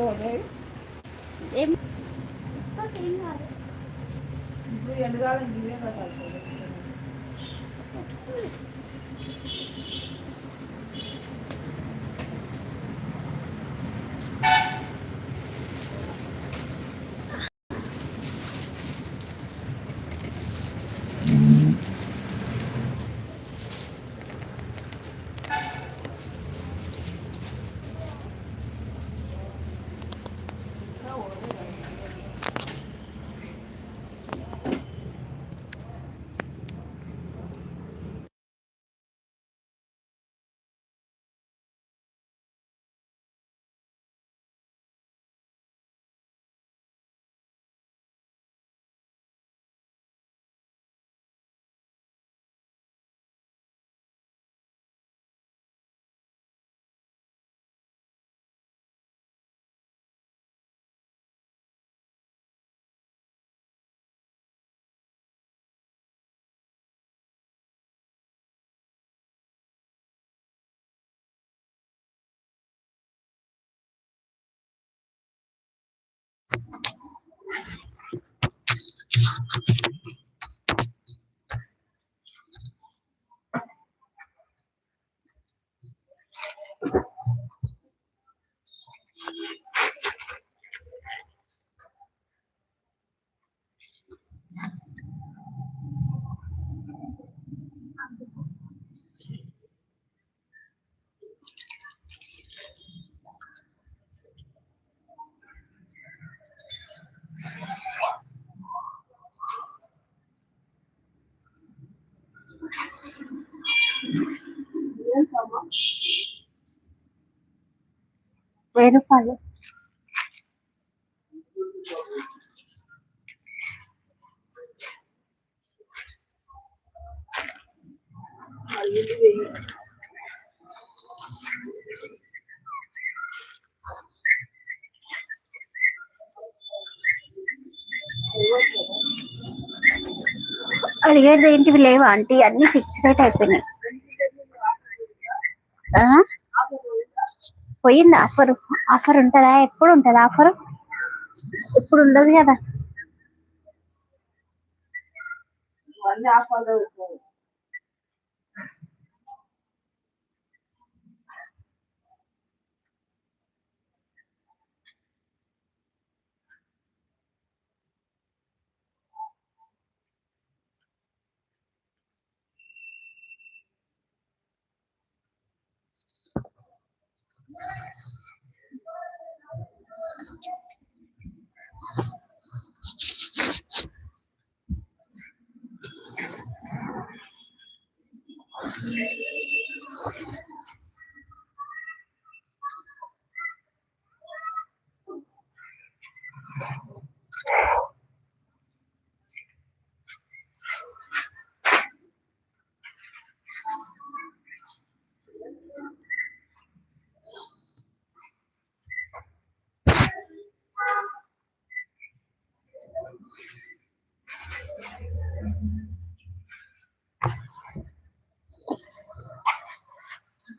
ఉడుకుతుంది ఏం ఇప్పుడు ఎండకాలం ఇవే కట్టాలి చూడండి. Thank you. వెయ్యి రూపాయలు అడిగేది ఏంటివి లేవా ఆంటీ? అన్ని ఫిక్స్ రేట్ అయిపోయినాయి. ఆ? పోయింది? ఆఫర్ ఆఫర్ ఉంటుందా? ఎప్పుడు ఉంటుంది ఆఫర్? ఇప్పుడు ఉండదు కదా.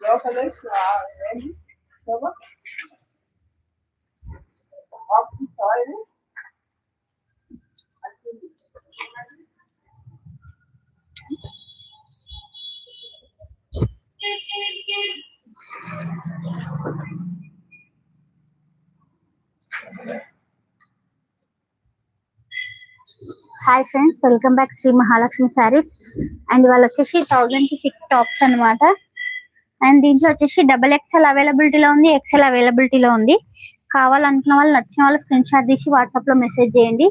అన్ని ఆఫర్లు ఉంటాయి. లోపల స్లా- ఏంటి? శోభ? Office oil? అట్టింది. Hi friends welcome back Shri Mahalakshmi sarees and వాళ్ళు వచ్చేసి థౌజండ్కి సిక్స్ టాప్స్ అన్నమాట అండ్ దీంట్లో వచ్చేసి డబల్ ఎక్స్ఎల్ అవైలబిలిటీలో ఉంది ఎక్స్ఎల్ అవైలబిలిటీలో ఉంది. కావాలనుకున్న వాళ్ళు నచ్చిన వాళ్ళు స్క్రీన్ షాట్ తీసి వాట్సాప్లో మెసేజ్ చేయండి.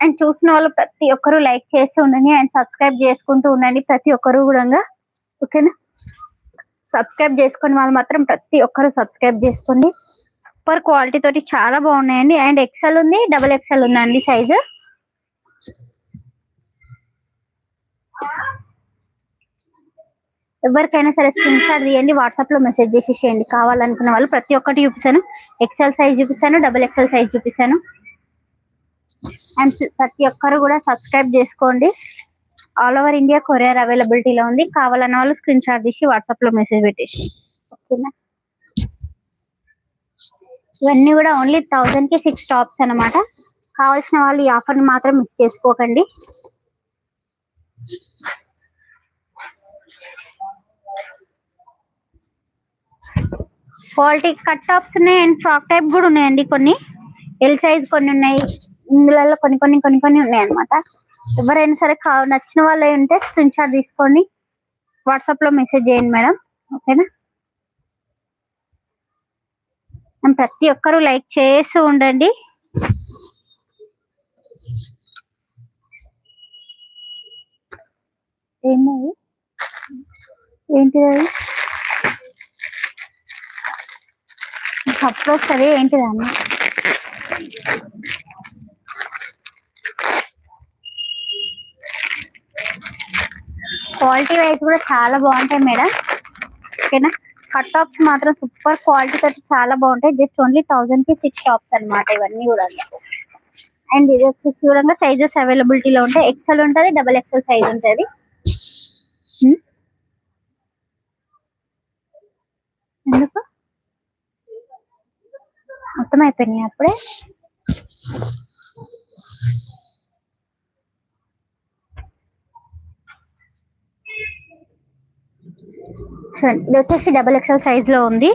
అండ్ చూసిన వాళ్ళు ప్రతి ఒక్కరు లైక్ చేస్తూ ఉండండి అండ్ సబ్స్క్రైబ్ చేసుకుంటూ ఉండండి ప్రతి ఒక్కరు కూడా. ఓకేనా సబ్స్క్రైబ్ చేసుకుని వాళ్ళు మాత్రం ప్రతి ఒక్కరు సబ్స్క్రైబ్ చేసుకోండి. సూపర్ క్వాలిటీ తోటి చాలా బాగున్నాయండి. అండ్ ఎక్సెల్ ఉంది డబుల్ ఎక్సెల్ ఉందండి సైజు ఎవరికైనా సరే స్క్రీన్ షాట్ తీయండి వాట్సాప్లో మెసేజ్ చేసేసేయండి కావాలనుకున్న వాళ్ళు ప్రతి ఒక్కటి చూపిస్తాను. ఎక్సెల్ సైజ్ చూపిస్తాను డబుల్ ఎక్సెల్ సైజ్ చూపిస్తాను. అండ్ ప్రతి ఒక్కరు కూడా సబ్స్క్రైబ్ చేసుకోండి. ఆల్ ఓవర్ ఇండియా కొరియర్ అవైలబిలిటీలో ఉంది. కావాలన్న వాళ్ళు స్క్రీన్ షాట్ తీసి వాట్సాప్లో మెసేజ్ పెట్టేసి. ఓకేనా? ఇవన్నీ కూడా ఓన్లీ థౌజండ్కి సిక్స్ టాప్స్ అన్నమాట. కావాల్సిన వాళ్ళు ఈ ఆఫర్ని మాత్రం మిస్ చేసుకోకండి. క్వాలిటీ కట్ టాప్స్ ఉన్నాయి అండ్ ఫ్రాక్ టైప్ కూడా ఉన్నాయండి కొన్ని. ఎల్ సైజ్ కొన్ని ఉన్నాయి. ఇందులో కొన్ని కొన్ని కొన్ని కొన్ని ఉన్నాయి అన్నమాట. ఎవరైనా సరే కా- నచ్చిన వాళ్ళు అయి ఉంటే స్క్రీన్ షాట్ తీసుకోండి. వాట్సాప్లో మెసేజ్ చేయండి మేడం. ఓకేనా? ప్రతి ఒక్కరూ లైక్ చేస్తూ ఉండండి. ఏంటి ఏంటిది కప్పు వస్తుంది ఏంటి అన్న క్వాలిటీ వైజ్ కూడా చాలా బాగుంటాయి మేడం. ఓకేనా? కట్ టాప్స్ మాత్రం సూపర్ క్వాలిటీ తోటి చాలా బాగుంటాయి. జస్ట్ ఓన్లీ థౌసండ్కి సిక్స్ టాప్స్ అన్నమాట ఇవన్నీ కూడా. అండ్ ఇది వచ్చేసి కూడా సైజెస్ అవైలబిలిటీలో ఉంటాయి. ఎక్సెల్ ఉంటుంది డబల్ ఎక్సెల్ సైజ్ ఉంటుంది. ఎందుకు? మొత్తం అయిపోయినాయి అప్పుడే ఇది వచ్చేసి డబల్ ఎక్స్ఎల్ సైజ్లో ఉంది.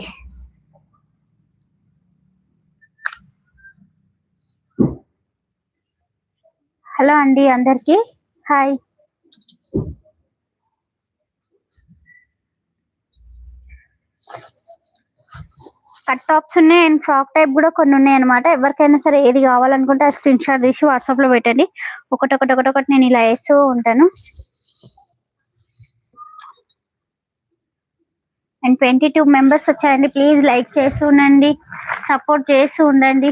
హలో అండి అందరికి. హాయ్ కట్ టాప్స్ ఉన్నాయి అండ్ ఫ్రాక్ టైప్ కూడా కొన్ని ఉన్నాయి అనమాట ఎవరికైనా సరే ఏది కావాలనుకుంటే ఆ స్క్రీన్ షాట్ తీసి వాట్సాప్లో పెట్టండి. ఒకటి ఒకటి ఒకటి ఒకటి నేను ఇలా వేస్తూ ఉంటాను. అండ్ ట్వంటీ టూ మెంబర్స్ వచ్చారండి. ప్లీజ్ లైక్ చేస్తూ ఉండండి. సపోర్ట్ చేస్తూ ఉండండి.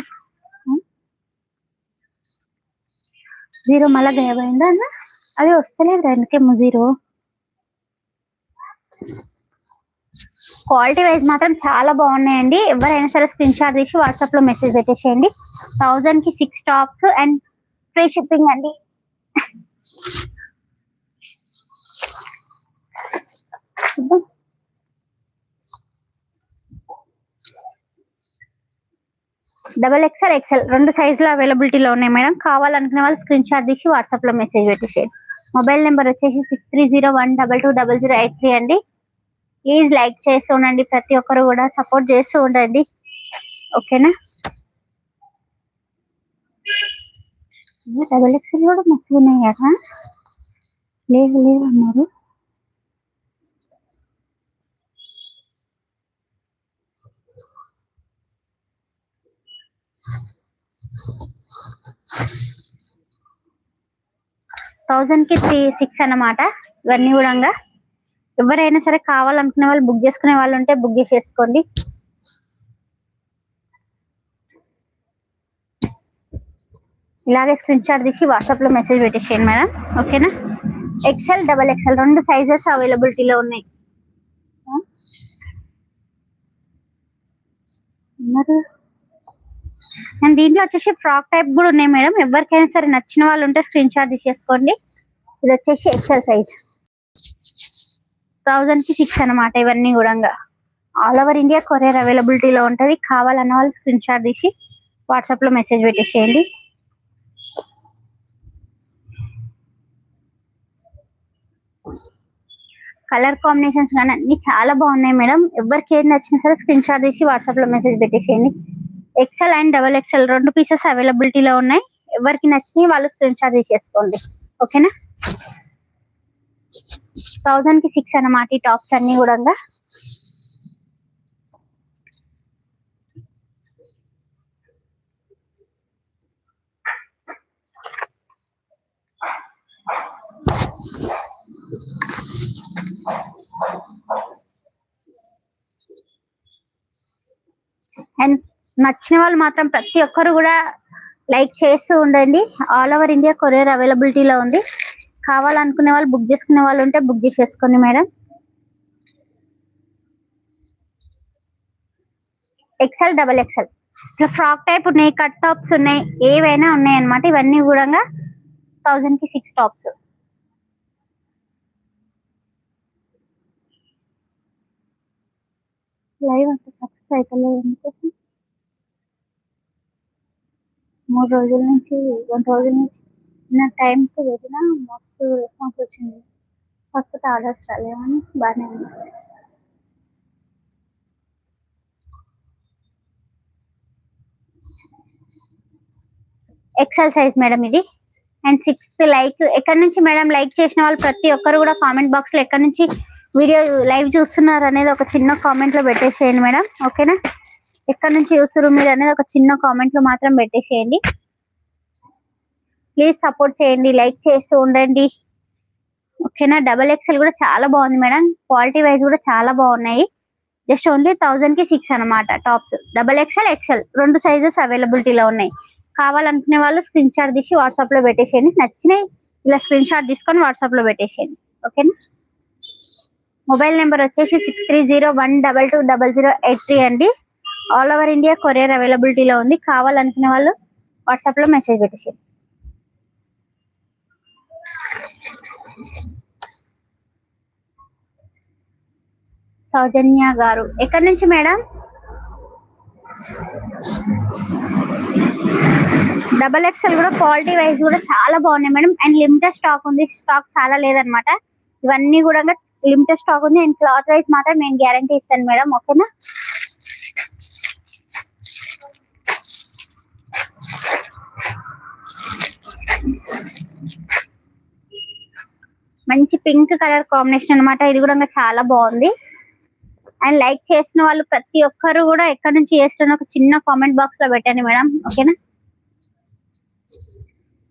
జీరో మళ్ళా గాయమైందా అన్న అది వస్తలేదు అందుకేమో జీరో. క్వాలిటీ వైజ్ మాత్రం చాలా బాగున్నాయండి. ఎవరైనా సరే స్క్రీన్ షాట్ తీసి వాట్సాప్లో మెసేజ్ పెట్టేసేయండి. థౌజండ్కి six tops and. Free shipping అండి డబల్ ఎక్స్ఎల్ ఎక్స్ఎల్ రెండు సైజులు అవైలబిలిటీలో ఉన్నాయి మేడం. కావాలనుకునే వాళ్ళు స్క్రీన్ షాట్ తీసి వాట్సాప్లో మెసేజ్ పెట్టేసేయండి. మొబైల్ నెంబర్ వచ్చేసి six three zero one double two double zero eight three అండి. ప్లీజ్ లైక్ చేస్తూ ఉండండి. ప్రతి ఒక్కరు కూడా సపోర్ట్ చేస్తూ ఉండండి. ఓకేనా డబల్ ఎక్స్ఎల్ కూడా మస్తు ఉన్నాయి కదా? లేదు లేదు అన్నారు. థౌజండ్కి త్రీ సిక్స్ అన్నమాట. ఇవన్నీ కూడా ఎవరైనా సరే కావాలనుకునే వాళ్ళు బుక్ చేసుకునే వాళ్ళు ఉంటే బుక్ చేసేసుకోండి. ఇలాగే స్క్రీన్ షాట్ తీసి వాట్సాప్లో మెసేజ్ పెట్టేసేయండి మేడం. ఓకేనా? ఎక్సెల్ డబల్ ఎక్సెల్ రెండు సైజెస్ అవైలబిలిటీలో ఉన్నాయి. అండ్ దీంట్లో వచ్చేసి ఫ్రాక్ టైప్ కూడా ఉన్నాయి మేడం. ఎవరికైనా సరే నచ్చిన వాళ్ళు ఉంటే స్క్రీన్ షాట్ తీసేసుకోండి. ఇది వచ్చేసి ఎక్సెల్ సైజ్ థౌజండ్కి సిక్స్ అన్నమాట ఇవన్నీ కూడా ఆల్ ఓవర్ ఇండియా కొరియర్ అవైలబిలిటీలో ఉంటది. కావాలన్న వాళ్ళు స్క్రీన్ షాట్ తీసి వాట్సాప్లో మెసేజ్ పెట్టేసేయండి. కలర్ కాంబినేషన్స్ కానీ అన్ని చాలా బాగున్నాయి మేడం. ఎవరికి ఏది నచ్చినా సరే స్క్రీన్ షాట్ తీసి వాట్సాప్లో మెసేజ్ పెట్టేసేయండి. ఎక్సెల్ అండ్ డబల్ ఎక్సెల్ రెండు పీసెస్ అవైలబిలిటీలో ఉన్నాయి. ఎవరికి నచ్చినాయి వాళ్ళు స్క్రీన్ షాట్ తీసేసుకోండి. ఓకేనా థౌజండ్కి సిక్స్ అన్నమాట ఈ టాప్స్ అన్ని కూడా అండ్ నచ్చిన వాళ్ళు మాత్రం ప్రతి ఒక్కరు కూడా లైక్ చేస్తూ ఉండండి. ఆల్ ఓవర్ ఇండియా కొరియర్ అవైలబిలిటీలో ఉంది. కావాలనుకునే వాళ్ళు బుక్ చేసుకునే వాళ్ళు ఉంటే బుక్ చేసేసుకోండి మేడం. ఎక్సెల్ డబల్ ఎక్సెల్ ఇట్లా ఫ్రాక్ టైప్ ఉన్నాయి కట్ టాప్స్ ఉన్నాయి ఏవైనా ఉన్నాయన్నమాట. ఇవన్నీ కూడా థౌజండ్కి సిక్స్ టాప్స్ లైవ్ అంటే సక్సెస్ అవుతలేదు ఎందుకోసం మూడు రోజుల నుంచి రెండు రోజుల నుంచి నా టైంకి వెళ్ళిన మస్తు రెస్పాన్స్ వచ్చింది. కాకపోతే ఆర్డర్స్ రాలేమని బాగానే ఉంది. ఎక్సర్సైజ్ మేడం ఇది. అండ్ సిక్స్త్ లైక్ ఎక్కడి నుంచి మేడం లైక్ చేసిన వాళ్ళు ప్రతి ఒక్కరు కూడా కామెంట్ బాక్స్లో ఎక్కడి నుంచి వీడియో లైవ్ చూస్తున్నారు అనేది ఒక చిన్న కామెంట్లో పెట్టేసేయండి మేడం ఓకేనా ఎక్కడి నుంచి చూస్తున్నారు మీరు అనేది ఒక చిన్న కామెంట్లో మాత్రం పెట్టేసేయండి. ప్లీజ్ సపోర్ట్ చేయండి లైక్ చేస్తూ ఉండండి. ఓకేనా డబల్ ఎక్స్ఎల్ కూడా చాలా బాగుంది మేడం. క్వాలిటీ వైజ్ కూడా చాలా బాగున్నాయి. జస్ట్ ఓన్లీ థౌజండ్కి సిక్స్ అనమాట టాప్స్ డబల్ ఎక్స్ఎల్ ఎక్స్ఎల్ రెండు సైజెస్ అవైలబిలిటీలో ఉన్నాయి. కావాలనుకునే వాళ్ళు స్క్రీన్ షాట్ తీసి వాట్సాప్లో పెట్టేసేయండి. నచ్చినాయి ఇలా స్క్రీన్ షాట్ తీసుకొని వాట్సాప్లో పెట్టేసేయండి. ఓకేనా మొబైల్ నెంబర్ వచ్చేసి six three zero one double two double zero eight three అండి. ఆల్ ఓవర్ ఇండియా కొరియర్ అవైలబిలిటీలో ఉంది. కావాలనుకునే వాళ్ళు వాట్సాప్లో మెసేజ్ పెట్టేసేయండి. సౌజన్య గారు. ఎక్కడి నుంచి మేడం? డబల్ ఎక్స్ఎల్ కూడా క్వాలిటీ వైజ్ కూడా చాలా బాగున్నాయి మేడం. అండ్ లిమిటెడ్ స్టాక్ ఉంది. స్టాక్ చాలా లేదనమాట ఇవన్నీ కూడా లిమిటెడ్ స్టాక్ ఉంది. అండ్ క్లాత్ వైజ్ మాత్రం నేను గ్యారంటీ ఇస్తాను మేడం. ఓకేనా మంచి పింక్ కలర్ కాంబినేషన్ అన్నమాట. ఇది కూడా చాలా బాగుంది. అండ్ లైక్ చేసిన వాళ్ళు ప్రతి ఒక్కరు కూడా ఎక్కడి నుంచి చేస్తున్న ఒక చిన్న కామెంట్ బాక్స్లో పెట్టండి మేడం ఓకేనా?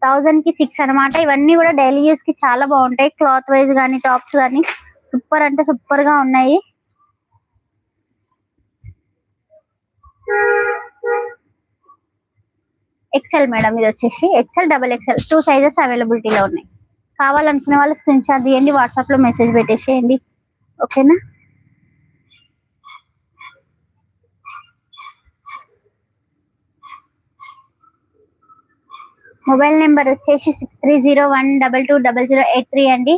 థౌజండ్కి సిక్స్ అన్నమాట. ఇవన్నీ కూడా డైలీ యూస్కి చాలా బాగుంటాయి. క్లాత్ వైజ్ కానీ టాప్స్ కానీ సూపర్ అంటే సూపర్గా ఉన్నాయి. ఎక్సెల్ మేడం ఇది వచ్చేసి XL double XL two sizes అవైలబిలిటీలో ఉన్నాయి. కావాలనుకునే వాళ్ళు స్క్రీన్ షాట్ తీయండి వాట్సాప్లో మెసేజ్ పెట్టేసేయండి. ఓకేనా? మొబైల్ నెంబర్ వచ్చేసి six three zero one double two double zero eight three అండి.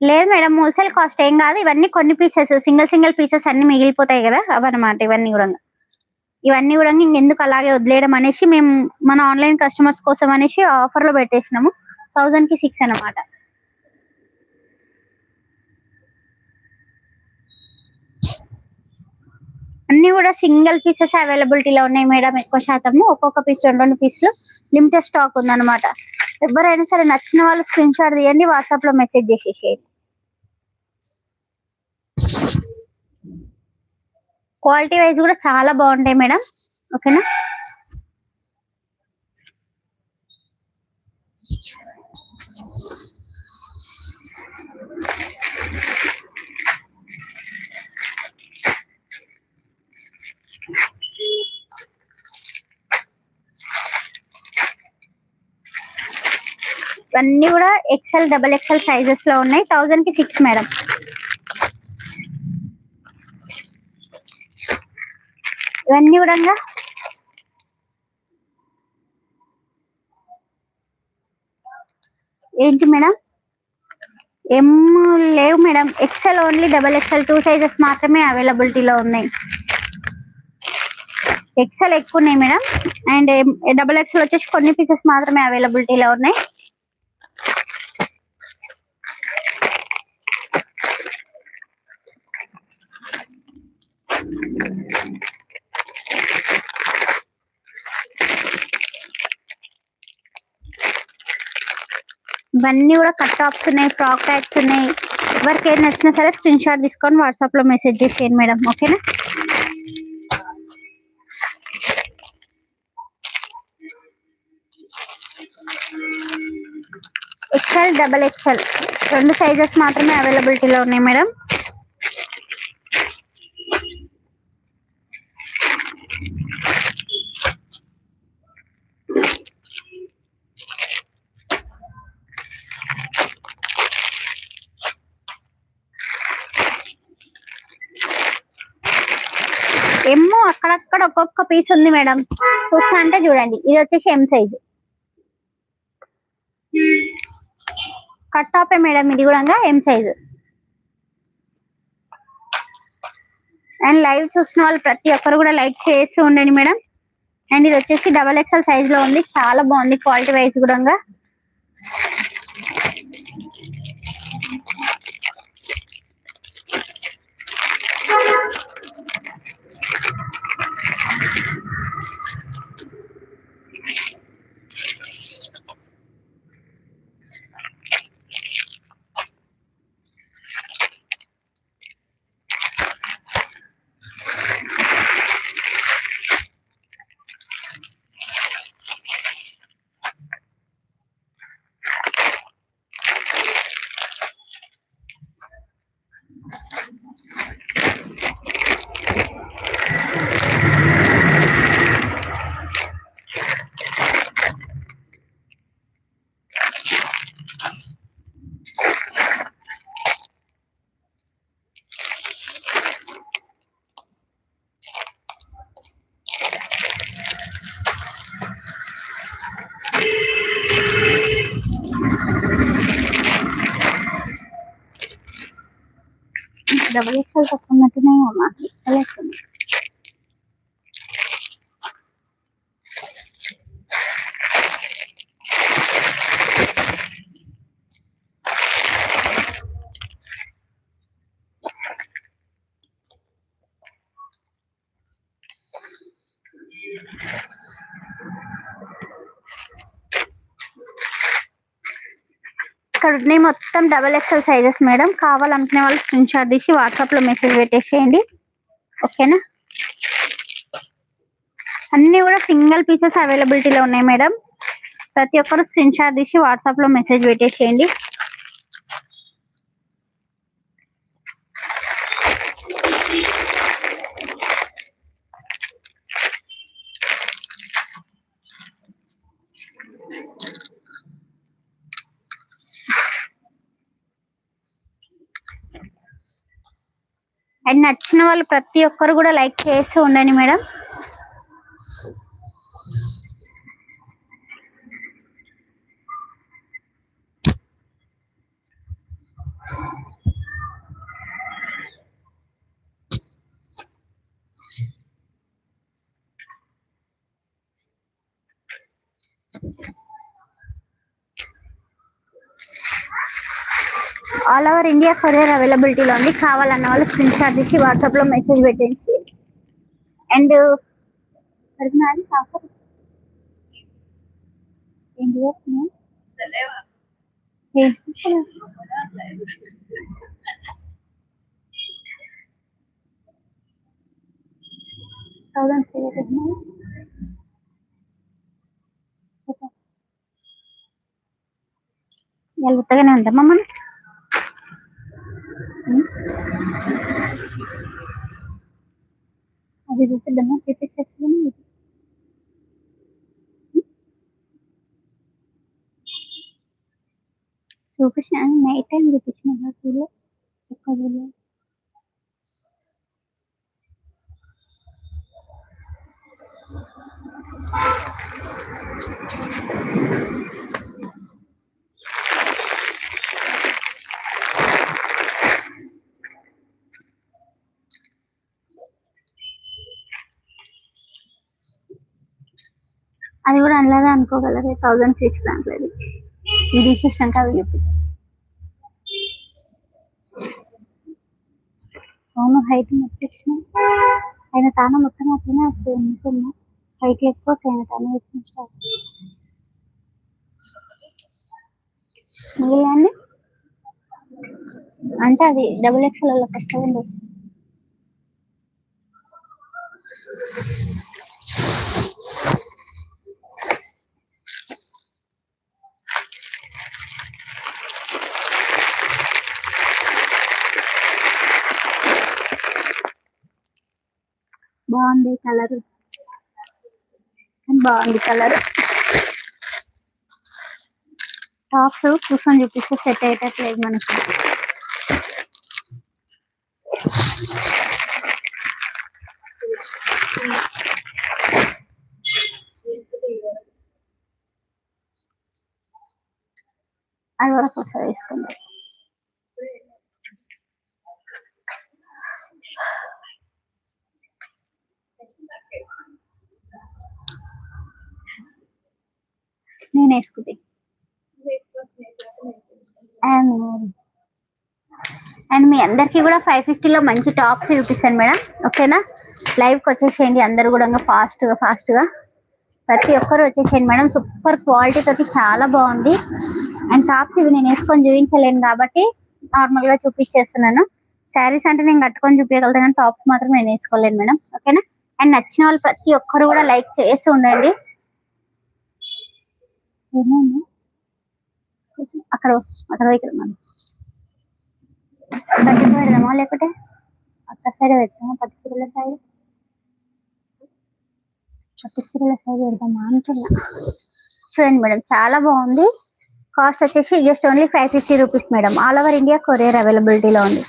లేదు మేడం హోల్సేల్ కాస్ట్ ఏం కాదు. ఇవన్నీ కొన్ని పీసెస్ సింగిల్ సింగిల్ పీసెస్ అన్ని మిగిలిపోతాయి కదా అవన్నమాట ఇవన్నీ కూడా. ఇవన్నీ కూడా ఇంకెందుకు అలాగే వదిలేయడం అనేసి మేము మన ఆన్లైన్ కస్టమర్స్ కోసం అనేసి ఆఫర్లో పెట్టేసినాము. థౌజండ్కి సిక్స్ అన్నమాట. అన్ని కూడా సింగిల్ పీసెస్ అవైలబిలిటీలో ఉన్నాయి మేడం ఎక్కువ శాతము. ఒక్కొక్క పీస్ రెండు రెండు పీసులు. లిమిటెడ్ స్టాక్ ఉందన్నమాట. ఎవరైనా సరే నచ్చిన వాళ్ళు స్క్రీన్ షాట్ తీయండి వాట్సాప్లో మెసేజ్ చేసేసేయండి. క్వాలిటీ వైజ్ కూడా చాలా బాగుంటాయి మేడం. ఓకేనా? ఇవన్నీ కూడా ఎక్సెల్ డబల్ ఎక్సెల్ సైజెస్లో ఉన్నాయి. థౌజండ్కి సిక్స్ మేడం ఇవన్నీ కూడా ఏంటి మేడం ఎం లేవు madam XL only double XL two sizes మాత్రమే అవైలబిలిటీలో ఉన్నాయి. ఎక్సెల్ ఎక్కువ ఉన్నాయి మేడం అండ్ డబల్ ఎక్సెల్ వచ్చేసి కొన్ని పీసెస్ మాత్రమే అవైలబిలిటీలో ఉన్నాయి. ఇవన్నీ కూడా కట్ ఆప్స్ ఉన్నాయి ఫ్రాక్ టైప్స్ ఉన్నాయి. ఎవరికి ఏం నచ్చినా సరే స్క్రీన్ షాట్ తీసుకొని వాట్సాప్లో మెసేజ్ చేసేయండి మేడం ఓకేనా ఎక్స్ఎల్ డబల్ ఎక్స్ఎల్ రెండు సైజెస్ మాత్రమే అవైలబిలిటీలో ఉన్నాయి మేడం. ఎమ్ము అక్కడక్కడ ఒక్కొక్క పీస్ ఉంది మేడం. చూసా అంటే చూడండి. ఇది వచ్చేసి ఎం సైజ్ కట్ టాపే మేడం ఇది కూడా ఎం సైజ్ అండ్ లైవ్ చూసిన వాళ్ళు ప్రతి ఒక్కరు కూడా లైక్ చేస్తూ ఉండండి మేడం. అండ్ ఇది వచ్చేసి డబల్ ఎక్స్ఎల్ సైజ్లో ఉంది. చాలా బాగుంది. క్వాలిటీ వైజ్ కూడా డబల్ ఎక్స్ఎల్ తక్కువ ఉన్నట్టున్నాయి అమ్మా ఎక్స్ఎల్ వస్తుంది మొత్తం డబల్ ఎక్స్ఎల్ సైజెస్ మేడం కావాలనుకునే వాళ్ళు స్క్రీన్ షాట్ తీసి వాట్సాప్లో మెసేజ్ పెట్టేసేయండి. ఓకేనా అన్ని కూడా సింగిల్ పీసెస్ అవైలబిలిటీలో ఉన్నాయి మేడం ప్రతి ఒక్కరు స్క్రీన్ షాట్ తీసి వాట్సాప్లో మెసేజ్ పెట్టేసేయండి. వచ్చిన వాళ్ళు ప్రతి ఒక్కరు కూడా లైక్ చేస్తూ ఉండండి madam. All over India courier అవైలబిలిటీలో ఉంది. కావాలన్న వాళ్ళు స్క్రీన్ షాట్ తీసి వాట్సాప్లో మెసేజ్ పెట్టించి అండ్ ఏంటి థౌసండ్ త్రీ ఉత్తగానే ఉంటామా మనం అది చూపిద్దామా త్రీ చూపించిన నైట్ టైం చూపించిన బాకీలో ఒక్క వీడియో అది కూడా అనలేదా అనుకోగలరు. థౌజండ్ సిక్స్ దాంట్లో ఇది. ఇది తీసేసినాక అవి చెప్పి. అవును హైట్ వచ్చేసిన ఆయన తాను మొత్తం అట్లనే వస్తుంది అనుకున్నా హైట్ ఎక్కువ ఆయన తాను వచ్చిన స్టార్ట్ మిగిలిన అంటే అది డబుల్ ఎక్స్ఎల్ వాళ్ళకి వస్తుంది ఉండొచ్చు బాగుంది కలర్. బాగుంది కలర్. టాప్స్ కూర్చొని చూపిస్తే సెట్ అయ్యేటట్లేదు మనకి. అది వరకు ఒకసారి వేసుకుందాం వేసుకుంటే అండ్ అండ్ మీ అందరికీ కూడా ఫైవ్ ఫిఫ్టీలో మంచి టాప్స్ చూపిస్తాను మేడం. ఓకేనా? లైవ్కి వచ్చేసేయండి. అందరు కూడా ఫాస్ట్గా ఫాస్ట్గా ప్రతి ఒక్కరు వచ్చేసేయండి మేడం. సూపర్ క్వాలిటీ తోటి చాలా బాగుంది. అండ్ టాప్స్ ఇవి నేను వేసుకొని చూపించలేను కాబట్టి నార్మల్గా చూపించేస్తున్నాను. శారీస్ అంటే నేను కట్టుకొని చూపించగలుగుతాను కానీ టాప్స్ మాత్రం నేను వేసుకోలేను మేడం. ఓకేనా? అండ్ నచ్చిన వాళ్ళు ప్రతి ఒక్కరు కూడా లైక్ చేసి ఉండండి. అక్కడ అక్కడ ఇక్కడ మనం పెడదామా లేకపోతే అక్కడ సైడ్ పెడతామా పట్టు చీరల సైడ్ పట్టు చీరల సైడ్ పెడదామా అంటున్నా. చూడండి మేడం చాలా బాగుంది. కాస్ట్ వచ్చేసి just only five fifty rupees madam. All over India courier అవైలబిలిటీలో ఉంది.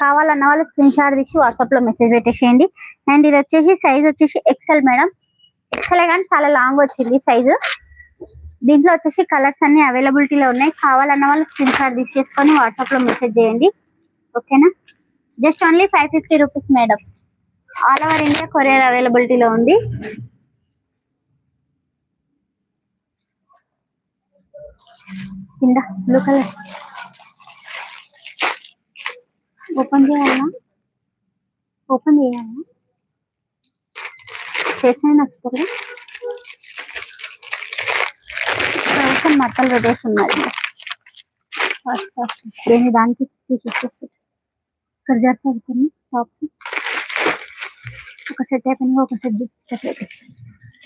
కావాలన్న వాళ్ళు స్క్రీన్ షాట్ తీసి వాట్సాప్లో మెసేజ్ పెట్టేసేయండి. అండ్ ఇది వచ్చేసి సైజ్ వచ్చేసి ఎక్సెల్ మేడం. ఎక్సెల్ కానీ చాలా లాంగ్ వచ్చింది సైజు దీంట్లో వచ్చేసి కలర్స్ అన్ని అవైలబిలిటీలో ఉన్నాయి. కావాలన్న వాళ్ళు స్క్రీన్ షాట్ తీసేసుకొని వాట్సాప్లో మెసేజ్ చేయండి. ఓకేనా? Just only five fifty rupees madam. All over India courier అవైలబిలిటీలో ఉంది. కింద బ్లూ కలర్. ఓపెన్ చేయాలా? ఓపెన్ చేయాలా? చేసిన నచ్చుతుంది. మట్టలు పెట్టేసి ఫస్ట్ ఫస్ట్. దానికి తీసి ఇక్కడ ఇక్కడ జరుపుతుంది టాప్స్ ఒక సెట్ అయిపోయింది ఒక సెట్ పెట్టేసి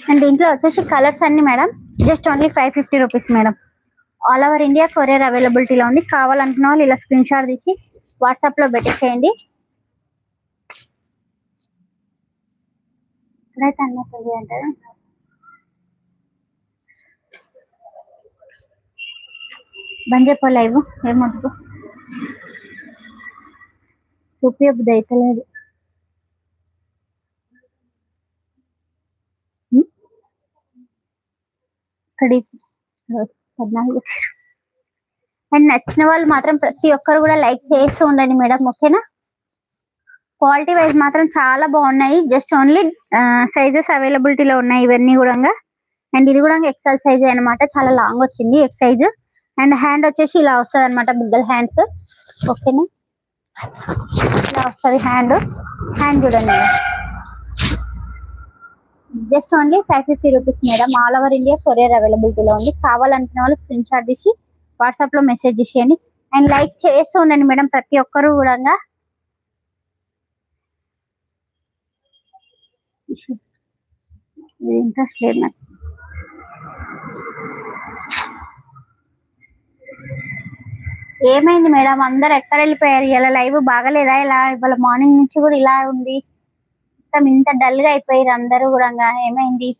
అండ్ దీంట్లో వచ్చేసి కలర్స్ అన్ని madam just only five fifty rupees madam all over India courier అవైలబిలిటీలో ఉంది. కావాలనుకున్న వాళ్ళు ఇలా స్క్రీన్ షాట్ తీసి వాట్సాప్లో పెట్టేసేయండి ఇక్కడైతే అన్నది అంటారు? బంద్ చెప్పో లైవ్ ఏమొద్దు చూపించబుద్ది అయితలేదు పద్నాలుగు అండ్ నచ్చిన వాళ్ళు మాత్రం ప్రతి ఒక్కరు కూడా లైక్ చేస్తూ ఉండండి మేడం ఓకేనా? క్వాలిటీ వైజ్ మాత్రం చాలా బాగున్నాయి. జస్ట్ ఓన్లీ సైజెస్ అవైలబిలిటీలో ఉన్నాయి ఇవన్నీ కూడా. అండ్ ఇది కూడా ఎక్సెల్ సైజ్ అన్నమాట. చాలా లాంగ్ వచ్చింది ఎక్స్ సైజ్. అండ్ హ్యాండ్ వచ్చేసి ఇలా వస్తుంది అనమాట బిగ్గల్ హ్యాండ్స్. ఓకేనా? ఇలా వస్తుంది హ్యాండ్ హ్యాండ్ చూడండి just only five fifty rupees madam all over India courier అవైలబిలిటీలో ఉంది. కావాలనుకున్న వాళ్ళు స్క్రీన్ షాట్ తీసి వాట్సాప్లో మెసేజ్ చేసేయండి అండ్ లైక్ చేస్తూ ఉండండి మేడం ప్రతి ఒక్కరు కూడా. ఇంట్రెస్ట్ లేదు నాకు. ఏమైంది మేడం? అందరు ఎక్కడ వెళ్ళిపోయారు? ఇలా లైవ్ బాగలేదా? ఇలా ఇవాళ మార్నింగ్ నుంచి కూడా ఇలా ఉంది. మొత్తం ఇంత డల్గా అయిపోయారు అందరూ కూడా. ఏమైంది?